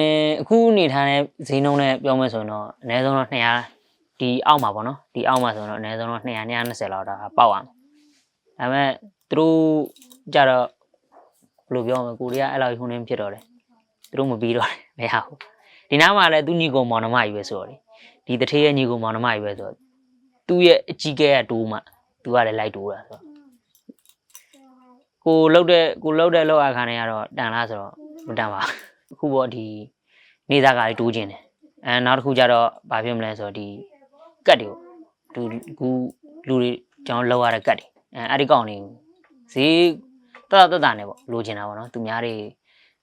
နေအခုအနေထားတဲ့ဈေးနှုန်းနဲ့ပြောမယ်ဆိုရင်တော့အနည်းဆုံးတော့200ဒီအောက်မှာပေါ့နော်ဒီအောက်မှာဆိုရင်တော့အနည်းဆုံးတော့200 220လောက်တာပေါက်ရမယ်ဒါပေမဲ့သူတို့ကြတော့ဘယ်လိုပြောမလဲကိုရီးယားအဲ့လောက်ဟိုနေဖြစ်တော့တယ်သူတို့မပြီးတော့တယ်မရဘူးဒီနားမှာလည်းသူညီကောင်မောင်နှမကြီးပဲဆိုတော့လေဒီတထေးရဲ့ညီကောင်မောင်နှမကြီးပဲဆိုတော့သူ့ရဲ့အကြီးကဲကတိုးမှသူကလည်းလိုက်တိုးတာဆိုတော့ကိုလှုပ်တဲ့ကိုလှုပ်တဲ့လောက်အခါနဲ့ကတော့တန်လားဆိုတော့မတန်ပါဘူး အခုပေါ့ဒီနေသားကလေးတိုးခြင်းတယ်အဲနောက်တစ်ခုကျတော့ဘာဖြစ်မလဲဆိုတော့ဒီကတ်တွေကိုသူကူလူတွေကျွန်တော်လောက်ရတဲ့ကတ်တွေအဲအဲ့ဒီကောင်တွေဈေးတတတတနဲ့ပေါ့လိုချင်တာပေါ့နော်သူများတွေ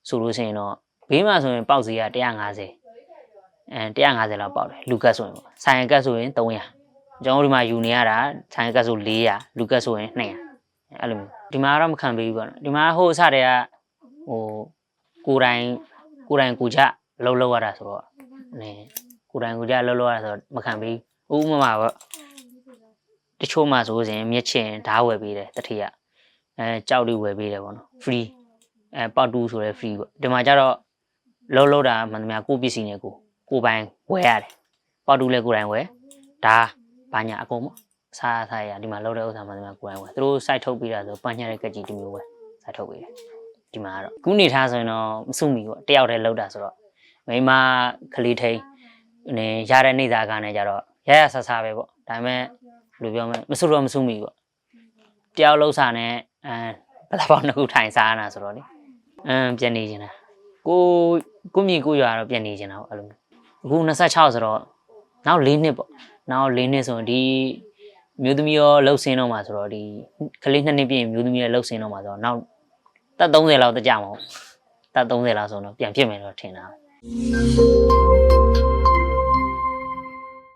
ဆိုလို့ရှိရင်တော့ဘေးမှာဆိုရင်ပေါက်ဈေးက150အဲ150လောက်ပေါက်တယ်လူကတ်ဆိုရင်ပေါ့ဆိုင်ကတ်ဆိုရင်300ကျွန်တော်တို့ဒီမှာယူနေရတာဆိုင်ကတ်ဆို400လူကတ်ဆိုရင်200အဲ့လိုမျိုးဒီမှာတော့မခံပေးဘူးပေါ့နော်ဒီမှာဟိုအစတည်းကဟိုကိုယ်တိုင် ကိုယ်တိုင်ကိုကြအလုပ်လုပ်ရတာဆိုတော့နေကိုယ်တိုင်ကိုကြအလုပ်လုပ်ရတာဆိုတော့မခံပေးဘူးဥပမာပေါ့တချို့မှဆိုရင်မြက်ချင်ဓားဝယ်ပေးတယ်တတိယအဲကြောက်လေးဝယ်ပေးတယ်ပေါ့နော် free အဲပေါတူဆိုရဲ free ပေါ့ဒီမှာကျတော့လုံးလုံးတာမှန်သမျှကိုယ့်ပစ္စည်းနဲ့ကိုယ်ကိုယ်ပိုင်ဝယ်ရတယ်ပေါတူလည်းကိုယ်တိုင်ဝယ်ဒါဘာညာအကုန်ပေါ့စားစားရဒီမှာလောက်တဲ့ဥစ္စာမှန်သမျှကိုယ်တိုင်ဝယ်သူတို့ site ထုတ်ပေးတာဆိုပန်းညက်တဲ့ကက်ကြီးတစ်မျိုးပဲ site ထုတ်ပေးတယ် ဒီမှာကတော့ခုနေထားဆိုရင်တော့မစုမိပေါ့တယောက်တည်းလောက်တာဆိုတော့မိမကလေးထိန်နေရတဲ့နေသားကနဲ့ကြတော့ရရဆဆပဲပေါ့ဒါပေမဲ့ဘယ်လိုပြောမလဲမစုတော့မစုမိပေါ့တယောက်လောက်စားနဲ့အဲဘယ်လောက်ပေါင်းတစ်ခုထိုင်စားရတာဆိုတော့လေအမ်ပြန်နေနေတာကိုကိုမြေကိုရွာတော့ပြန်နေနေတာပေါ့အဲ့လိုမျိုးအခု26ဆိုတော့နောက်၄နှစ်ပေါ့နောက်၄နှစ်ဆိုရင်ဒီမျိုးသမီးရောလှုပ်ဆင်းတော့မှာဆိုတော့ဒီကလေးနှစ်နှစ်ပြည့်ရင်မျိုးသမီးရောလှုပ်ဆင်းတော့မှာဆိုတော့နောက် တက်30လောက်တကြမှာပေါ့တက်30လောက်ဆိုတော့ပြန်ဖြစ်မယ်တော့ထင်တာပဲ